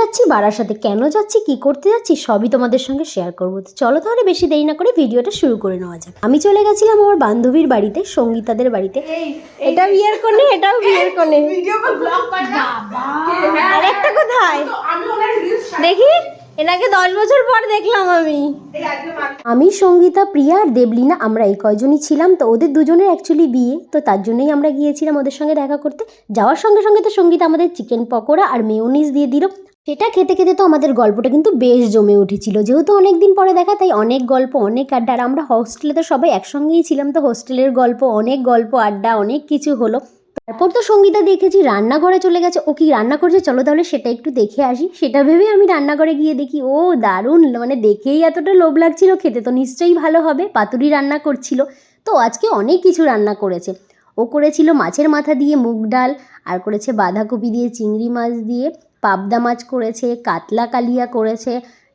যাচ্ছি বারাসাতে কেন যাচ্ছি কি করতে যাচ্ছি সবই তোমাদের সঙ্গে শেয়ার করব। তো চলো তাহলে বেশি দেরি না করে ভিডিওটা শুরু করে নেওয়া যাক। আমি চলে গেছিলাম আমার বান্ধবীর বাড়িতে সঙ্গীতাদের বাড়িতে। এটা বিয়ের কোণে এটাও বিয়ের কোণে ভিডিও কল ব্লগ কর না? আর একটা কোথায়? তো আমি ওনার রিলস দেখি এনাকে দশ বছর পর দেখলাম আমি। আমি সঙ্গীতা প্রিয়া আর দেবলিনা আমরা এই কয়জনই ছিলাম। তো ওদের দুজনের অ্যাকচুয়ালি বিয়ে। তো তার জন্যই আমরা গিয়েছিলাম ওদের সঙ্গে দেখা করতে। যাওয়ার সঙ্গে সঙ্গে তো সঙ্গীতা আমাদের চিকেন পকোড়া আর মেয়োনিজ দিয়ে দিল। সেটা খেতে খেতে তো আমাদের গল্পটা কিন্তু বেশ জমে উঠেছিল। যেহেতু অনেক দিন পরে দেখা, তাই অনেক গল্প, অনেক আড্ডা, আর আমরা হোস্টেলে তো সবাই একসঙ্গেই ছিলাম, তো হোস্টেলের গল্প, অনেক গল্প, আড্ডা, অনেক কিছু হলো। তারপর তো সঙ্গীতা দেখেছি, রান্নাঘরে চলে গেছে। ও কি রান্না করছে? চলো তাহলে সেটা একটু দেখে আসি। সেটা ভেবে আমি রান্নাঘরে গিয়ে দেখি, ও দারুণ মানে দেখেই এতটা লোভ লাগছিল, খেতে তো নিশ্চয়ই ভালো হবে, পাতুরি রান্না করছিল। তো আজকে অনেক কিছু রান্না করেছে। ও করেছিল মাছের মাথা দিয়ে মুগ ডাল, আর করেছে বাঁধাকপি দিয়ে চিংড়ি মাছ দিয়ে। পাবদা মাছ করেছে কাতলা কালিয়া করেছে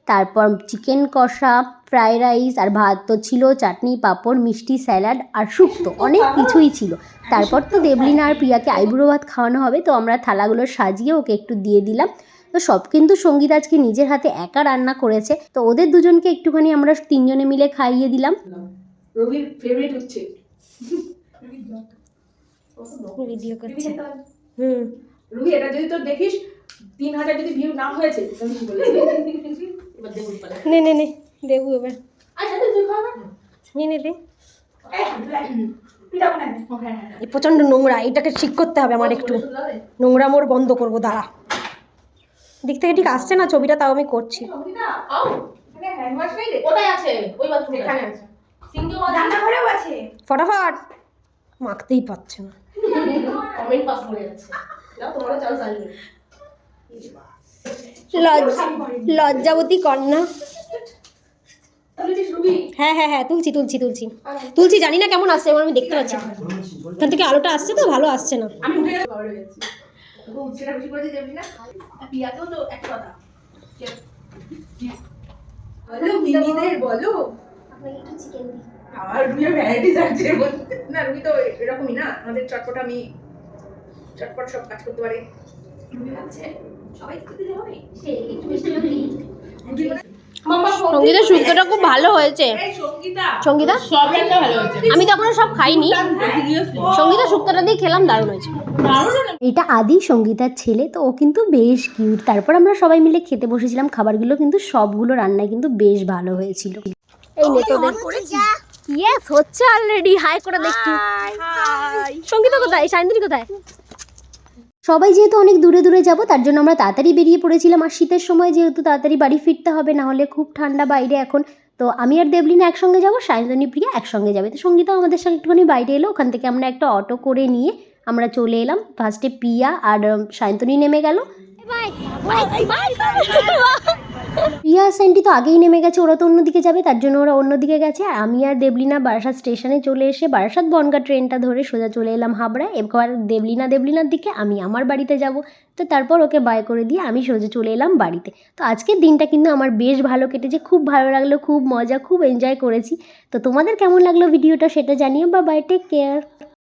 তারপর চিকেন কষা ফ্রাইড রাইস আর ভাত তো ছিল চাটনি পাঁপড় মিষ্টি স্যালাড আর শুক্তো। অনেক কিছুই ছিল। তারপর তো দেবলিনা আর প্রিয়াকে আইবুড়ো ভাত খাওয়ানো হবে তো আমরা থালাগুলো সাজিয়ে ওকে একটু দিয়ে দিলাম। তো সব কিন্তু সংগীত আজকে নিজের হাতে একা রান্না করেছে। তো ওদের দুজনকে একটুখানি আমরা তিনজনে মিলে খাইয়ে দিলাম। রবির ফেভারিট হচ্ছে। ভিডিও করছে। হুম। রুহি এটা যদি তোর দেখিস তিন হাজার যদি ভিউ না হয়েছে নে নে নে দেবু এবার। আচ্ছা নিয়ে নে দে। হ্যাঁ হ্যাঁ এই প্রচণ্ড নোংরা এটাকে ঠিক করতে হবে আমার একটু। নোংরা মোর বন্ধ করব দাঁড়া। দিক থেকে ঠিক আসছে না ছবিটা তাও আমি করছি। ফটাফট। মাখতেই পারছে না। লজ্জাবতী কন্যা। হ্যাঁ হ্যাঁ হ্যাঁ তুলছি তুলছি তুলছি। তুলছি জানি না কেমন আসছে আমি দেখতে পাচ্ছি না। এখান থেকে আলোটা আসছে তো ভালো আসছে না। চটপট আমি চটপট সব কাজ করতে পারি। আছে তো সঙ্গীতের শুক্তোটা খুব ভালো হয়েছে। সঙ্গীতা। সঙ্গীতা? আমি তখন সব খাইনি। সঙ্গীতা শুক্তোটা দিয়ে খেলাম দারুণ হয়েছে। এটা আদি সঙ্গীতার ছেলে তো ও কিন্তু বেশ কিউট তারপর আমরা সবাই মিলে খেতে বসেছিলাম। খাবারগুলো কিন্তু সবগুলো রান্নায় কিন্তু বেশ ভালো হয়েছিল। এই নে তোদের ইয়েস হচ্ছে অলরেডি হাই করে দেখি সঙ্গীতা কোথায়? সায়ন্ত্রী কোথায়? সবাই যেহেতু অনেক দূরে দূরে যাব তার জন্য আমরা তাড়াতাড়ি বেরিয়ে পড়েছিলাম আর শীতের সময় যেহেতু তাড়াতাড়ি বাড়ি ফিরতে হবে না হলে খুব ঠান্ডা বাইরে এখন তো আমি আর দেবলিন একসঙ্গে যাব সায়ন্তনী প্রিয়া একসঙ্গে যাবে তো সঙ্গীতাও আমাদের সঙ্গে একটুখানি বাইরে এলো ওখান থেকে আমরা একটা অটো করে নিয়ে আমরা চলে এলাম ফার্স্টে পিয়া আর সায়ন্তনী নেমে গেল প্রিয়া স্যান্টি তো আগেই নেমে গেছে, ওরা তো অন্যদিকে যাবে, তার জন্য ওরা অন্যদিকে গেছে। আর আমি আর দেবলিনা বারাসাত স্টেশনে চলে এসে বারাসাত বনগা ট্রেনটা ধরে সোজা চলে এলাম হাবড়ায়। এবার দেবলিনা দেবলিনার দিকে আমি আমার বাড়িতে যাব। তো তারপর ওকে বাই করে দিয়ে আমি সোজা চলে এলাম বাড়িতে। তো আজকের দিনটা কিন্তু আমার বেশ ভালো কেটেছে, খুব ভালো লাগল, খুব মজা, খুব এনজয় করেছি। তো তোমাদের কেমন লাগল ভিডিওটা সেটা জানিও বা বাই টেক কেয়ার